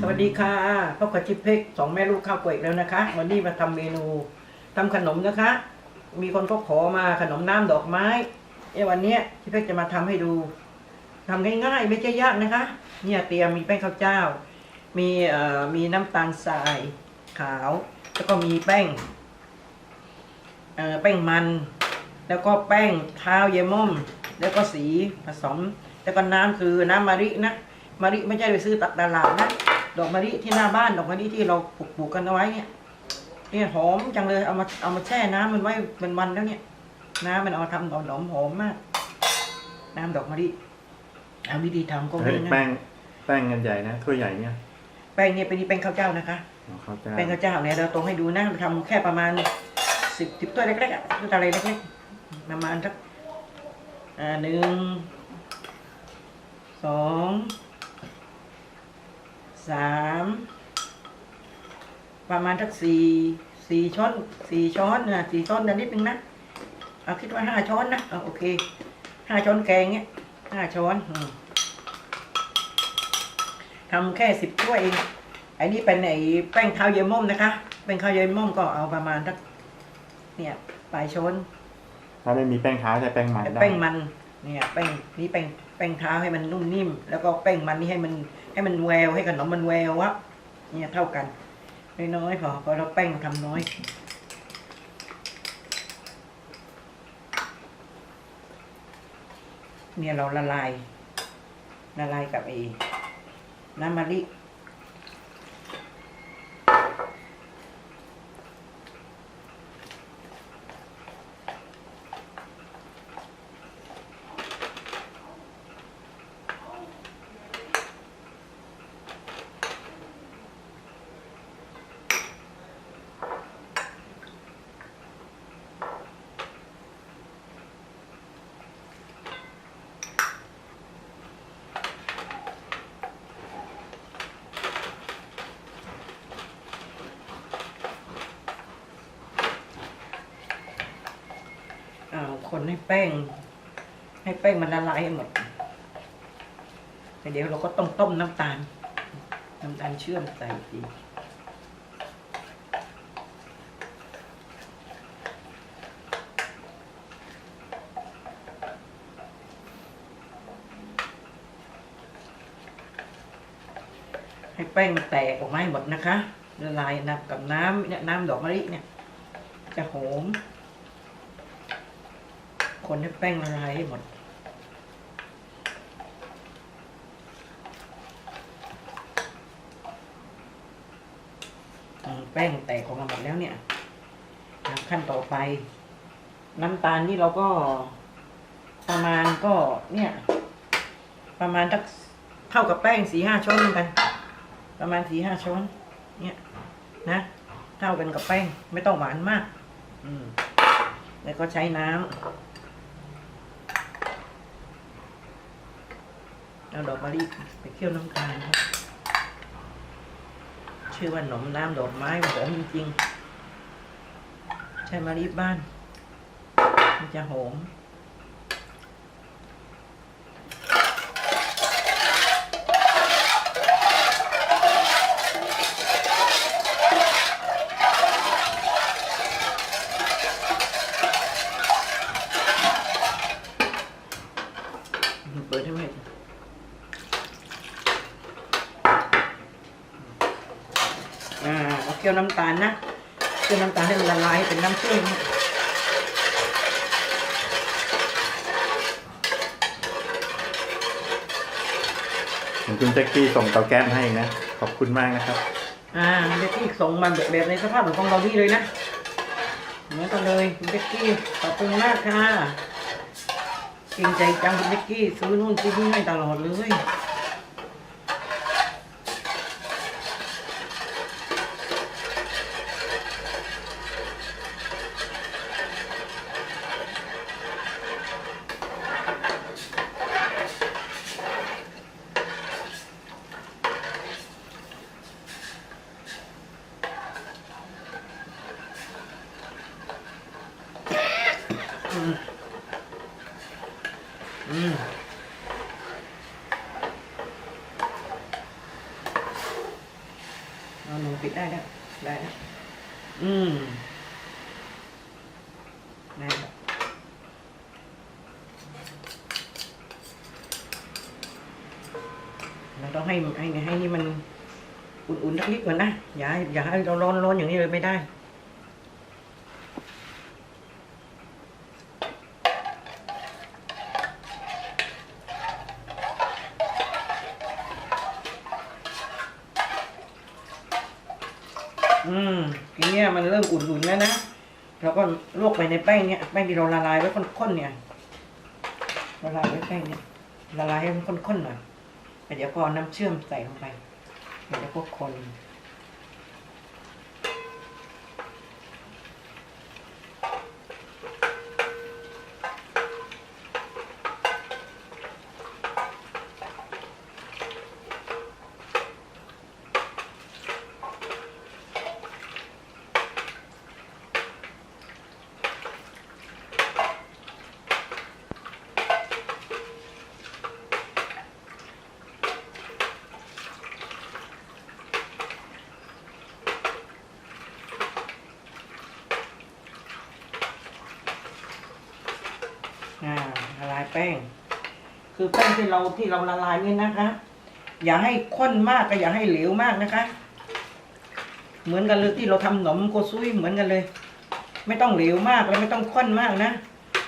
สวัสดีค่ะพบกับชิปเพ็กสองแม่ลูกข้าวกล้วยอีกแล้วนะคะ วันนี้มาทำเมนูทำขนมนะคะ มีคนก็ขอมาขนมน้ำดอกไม้เอ้วันนี้ชิปเพ็กจะมาทำให้ดูทำง่ายๆ ไม่ใช่ยากนะคะ เนี่ยเตรียมมีแป้งข้าวเจ้า มีเอ่อมีน้ำตาลทรายขาว แล้วก็มีแป้งเอ่อแป้งมัน แล้วก็แป้งเท้าเยายม่อม แล้วก็สีผสม แล้วก็น้ำคือน้ำมะรินะมะริไม่ใช่ไปซื้อตักตลาดนะ ดอกมะลิที่หน้าบ้าน ดอกมะลิที่เราปลูกปลูกกันเอาไว้เนี่ยเนี่ยหอมจังเลยเอามาเอามาแช่น้ำมันไว้เป็นวันแล้วเนี่ย น้ำมันเอามาทำดอกหอมหอมมาก น้ำดอกมะลิเอาวิธีทำก็เฮ้ยง่ายแป้งแป้งกันใหญ่นะถ้วยใหญ่เนี่ยๆแป้งเนี่ยเป็นแป้งข้าวเจ้านะคะของเขาจะแป้งข้าวเจ้าเนี่ยเราตรงให้ดูนะเราทำแค่ประมาณสิบสิบถ้วยเล็กๆอะถ้วยอะไรเล็กๆประมาณสัก อ่าหนึ่งสองสามประมาณสักสี่สี่ช้อนสี่ช้อนนะสี่ช้อนนิดนึงนะเอาคิดว่าห้าช้อนนะเอาโอเคห้าช้อนแกงเนี้ยห้าช้อนอทำแค่สิบถ้วยเองไอ้นี่เป็นไอ้แป้งเท้าวเยม่อมนะคะแป้งข้าวเยายม่อมก็เอาประมาณสักเนี่ยปลายช้อน ถ้าไม่มีแป้งเท้าใช้แป้งมันได้แป้งมันเนี่ยแป้งนี่แป้งแป้งเท้าให้มันนุ่มนิ่ม แล้วก็แป้งมันนี่ให้มันให้มันแววให้ขนมมันแวววะเนี่ยเท่ากันน้อยๆพอเพราะเราแป้งทำน้อยเนี่ยเราละลายละลายกับไอ้น้ำมะลิ คนให้แป้ง ให้แป้งมันละลายหมดแต่เดี๋ยวเราก็ต้องต้มน้ำตาล น้ำตาลเชื่อมใส่อีให้แป้งมันแตกออกมาให้หมดนะคะละลายนะกับน้ำเนี่ยน้ำดอกมะลิเนี่ย จะหอม คนให้แป้งละลายให้หมดแป้งแตกออกมาหมดแล้วเนี่ยขั้นต่อไป น้ำตาลนี่เราก็ประมาณก็เนี่ย ประมาณทักเท่ากับแป้งสี่ห้าช้อนเหมือนกัน ประมาณสี่ห้าช้อน เนี่ยนะเท่ากันกับแป้งไม่ต้องหวานมาก อืมแล้วก็ใช้น้ำ เอาดอกมะลิไปเคี่ยวน้ำตาลครับชื่อว่าหนมน้ำดอกไม้หอมจริงๆใช่มะลิบ้าน มันจะหอม เปิดให้ไหมอ่าเอาเคี่ยวน้ำตาลนะเคี่ยวน้ำตาลให้มันละลายให้เป็นน้ำเชื่อมเห็นคุณแจ็คกี้ส่งเตาแก๊สมาให้นะ ขอบคุณมากนะครับ อ่าเด็กกี้ส่งมาแบบแบบในสภาพเหมือนของเรานี่เลยนะเหมือนกันเลยคุณเด็กกี้ขอบคุณมากค่ะเก่งใจจังคุณเด็กกี้ซื้อนู่นซื้อนี่ให้ตลอดเลยอืม ได้แล้วได้แล้วอืมได้แล้วเรา ต้องให้ให้ให้นี่มันอุ่นๆสักนิดก่อนนะ อย่าอย่าให้เราร้อนร้อนอย่างนี้เลยไม่ได้อืมทีเนี้ยมันเริ่มอุ่นๆแล้วนะเราก็ลวกไปในแป้งเนี้ยแป้งที่เราละลายไว้ข้นๆเนี่ยละลายไว้แป้งเนี่ยละลายให้มันข้นๆหน่อย เดี๋ยวพอน้ำเชื่อมใส่ลงไปเดี๋ยวพวกคนอ่าละลายแป้ง คือแป้งที่เราที่เราละลายนี่นะคะ อย่าให้ข้นมากก็อย่าให้เหลวมากนะคะ เหมือนกันเลยที่เราทำขนมโกซุยเหมือนกันเลย ไม่ต้องเหลวมากแล้วไม่ต้องข้นมากนะ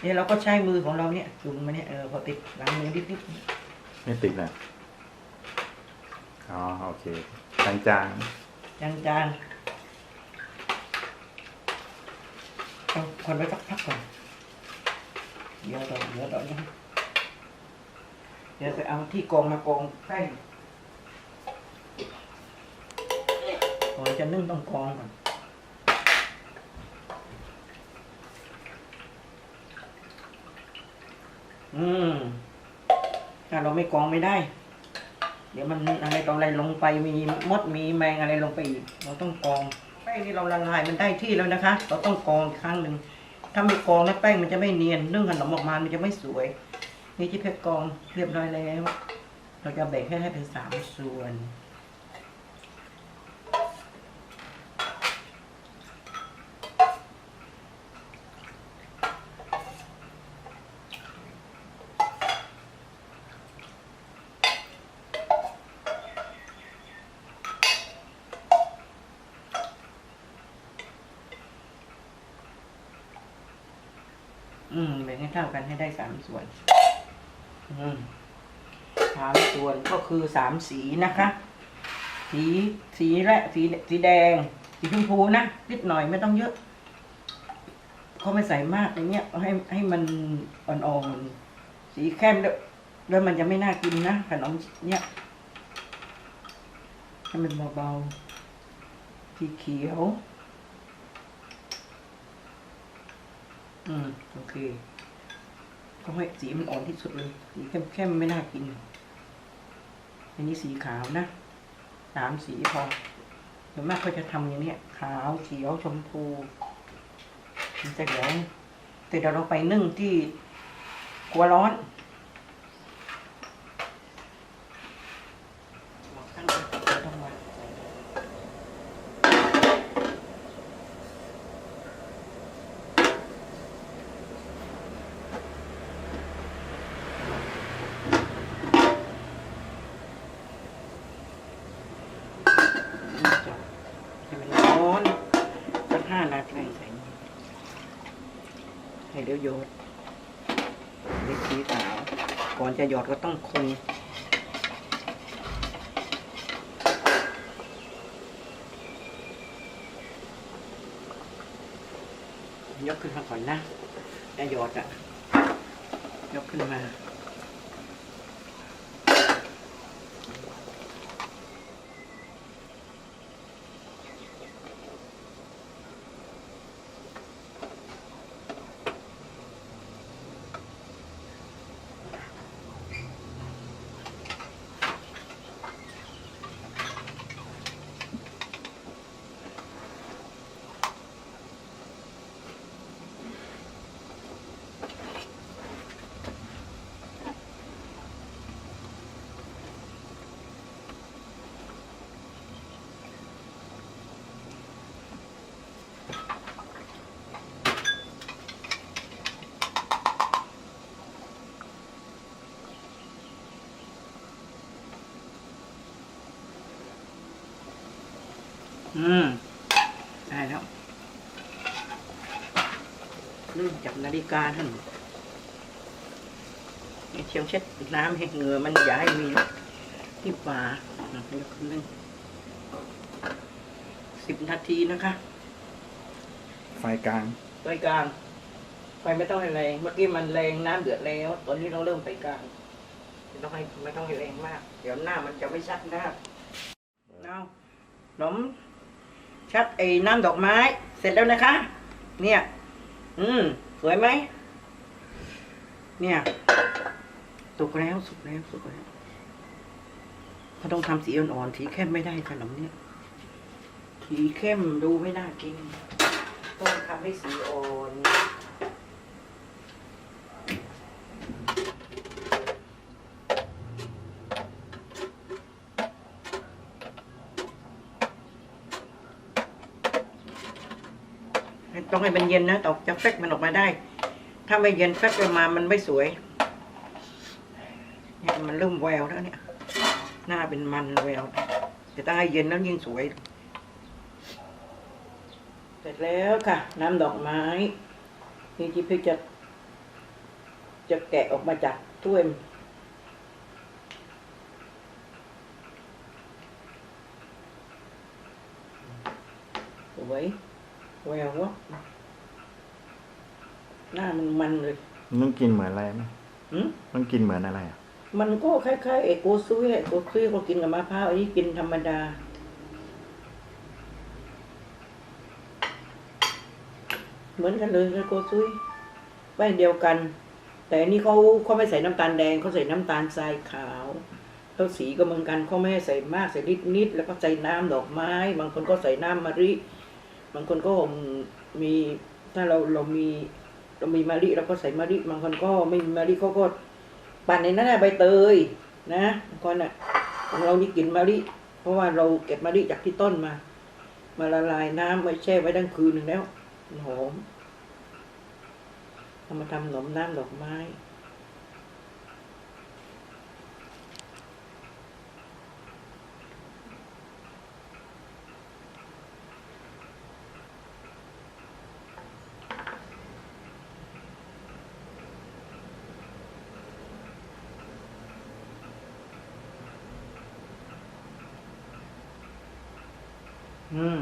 เนี่ยเราก็ใช้มือของเราเนี่ยจุ่มมาเนี่ยเออพอติดหลังมือนิดไม่ติดนะอ๋อโอเคจางจางๆจางๆเอาคนไว้สักพักก่อนเดี๋ยวต่อเดี๋ยวต่อนะเดี๋ยวจะเอาที่กองมากองแป้งก่อนจะนึ่งต้องกองก่อนอืมถ้าเราไม่กองไม่ได้ เดี๋ยวมันอะไรต่ออะไรลงไปมีมดมีแมงอะไรลงไปอีกเราต้องกอง แป้งที่เราละลายมันได้ที่แล้วนะคะ เราต้องกองอีกครั้งหนึ่งถ้าไม่กองแล้วแป้งมันจะไม่เนียนนึ่งขนมออกมา มันจะไม่สวย นี่ที่เพชรกองเรียบร้อยแล้ว เราจะแบ่งให้ให้เป็นสามส่วนอืมแบ่งให้เท่ากันให้ได้สามส่วน สามส่วนก็คือสามสีนะคะ สีสีแรกสีสีแดง สีชมพูนะนิดหน่อยไม่ต้องเยอะเขาไม่ใส่มากอย่างเงี้ยให้ให้มันอ่อนๆสีเข้มด้วยแล้วมันจะไม่น่ากินนะขนมเนี้ยให้มันเบาๆสีเขียว อืม โอเค ก็ให้สีมันอ่อนที่สุดเลย สีเข้มๆไม่น่ากิน อันนี้สีขาวนะสามสีพอส่วนมากเขาจะทำอย่างนี้ขาวเขียวชมพูมันจะเหลืองแต่เดี๋ยวเราไปนึ่งที่กัวร้อนตั้งไว้ต้องวาง จับให้มันร้อนสักห้านาทีใส่นี่ให้ เดี๋ยวโยดเล็กสีขาว ก่อนจะหยอดก็ต้องคนยกขึ้นมาก่อนนะจะหยอดอะยกขึ้นมา อืมได้แล้วลืมจับนาฬิกาท่านให้เชียวเช็ดน้ำให้เหงื่อมันอย่าให้มีที่ฝาอะเดี๋ยวนึงสิบนาทีนะคะ ไฟกลาง ไฟกลาง ไฟไม่ต้องให้แรง เมื่อกี้มันแรงน้ำเดือดแล้ว ตอนนี้เราเริ่มไฟกลางไม่ต้องให้ไม่ต้องให้แรงมาก เดี๋ยวหน้ามันจะไม่ชัดหน้าเอาขนม ชัดไอ้น้ำดอกไม้ เสร็จแล้วนะคะ เนี่ย อืม สวยไหม เนี่ยสุกแล้วสุกแล้วสุกแล้วเขาต้องทำสีอ่อนๆสีเข้มไม่ได้ขนมเนี่ยสีเข้มดูไม่น่ากินต้องทำให้สีอ่อน ให้มันเย็นนะตอกจะเฟกมันออกมาได้ ถ้าไม่เย็นเฟกออกมามันไม่สวยเนี่ยมันเริ่มแววแล้วเนี่ย หน้าเป็นมันแววแต่ถ้าให้เย็นแล้วยิ่งสวย เสร็จแล้วค่ะ น้ำดอกไม้นี่ที่พี่จะจะแกะออกมาจากถ้วยสวยแวววะ หน้ามันมันเลยมันต้องกินเหมือนอะไรไหมหืมต้องกินเหมือนอะไรอะมันก็คล้ายๆเอกโกซุยแหละโกซุยก็กินกับมะพร้าวอันนี้กินธรรมดา เหมือนกันเลยกับโกซุยแป้งเดียวกัน แต่อันนี้เขาเขาไม่ใส่น้ำตาลแดงเขาใส่น้ำตาลทรายขาวแล้วสีก็เหมือนกันเขาไม่ให้ใส่มากใส่นิดนิดๆแล้วก็ใส่น้ำดอกไม้ บางคนก็ใส่น้ำมะริ บางคนก็มีถ้าเราเรามี เรามีมะริเราก็ใส่มะริบางคนก็ไม่มีมะริเขาก็ปั่นในนั้นน่ะใบเตยนะบางคนอะของเรานี่กลินมะลิเพราะว่าเราเก็บมะลิจากที่ต้นมา มาละลายน้ำไว้แช่ไว้ตั้งคืนหนึ่งแล้วหอมเอามาทำขนมน้ำดอกไม้ อืม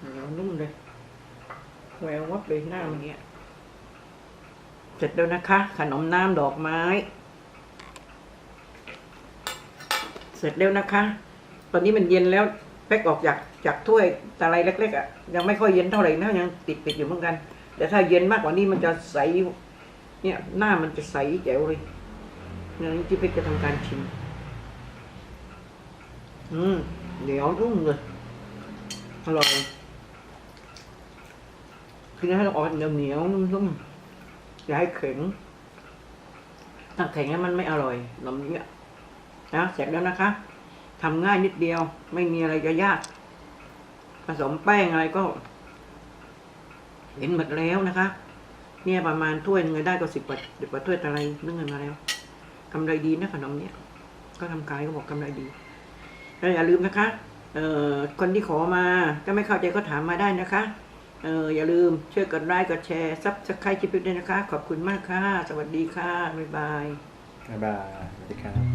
เหนียวนุ่มเลยแวววับเลยหน้ามันเนี้ย เสร็จแล้วนะคะ ขนมน้ำดอกไม้ เสร็จแล้วนะคะ ตอนนี้มันเย็นแล้ว แป๊กออกจากจากถ้วยตะไลเล็กๆอะยังไม่ค่อยเย็นเท่าไหร่นะยังติดติดๆอยู่เหมือนกัน แต่ถ้าเย็นมากกว่านี้มันจะใส เนี่ยหน้ามันจะใสแจ๋วเลยงั้นที่เป๊กจะทำการชิมอืมเหนียวนุ่มเลยอร่อยคือให้เราออกเหนียวเหนียวนุ่มๆอย่าให้แข็งถ้าแข็งแล้วมันไม่อร่อยขนมเนี้ยนะเสร็จแล้วนะคะ ทำง่ายนิดเดียว ไม่มีอะไรจะยาก ผสมแป้งอะไรก็ เห็นหมดแล้วนะคะ เนี่ยประมาณถ้วยหนึงได้ก็สิบกว่าสิบกว่าถ้วยอะไรนึ่งเงินมาแล้วกำไรดีนะขนมเนี้ยก็ทำขายก็บอกกำไรดีแล้วอย่าลืมนะคะเอ่อคนที่ขอมาก็ไม่เข้าใจก็ถามมาได้นะคะเอออย่าลืมช่วยกดไลค์กดแชร์ซับสไครต์คลิปด้วยนะคะ ขอบคุณมากค่ะ สวัสดีค่ะ บ๊ายบาย บ๊ายบาย สวัสดีครับ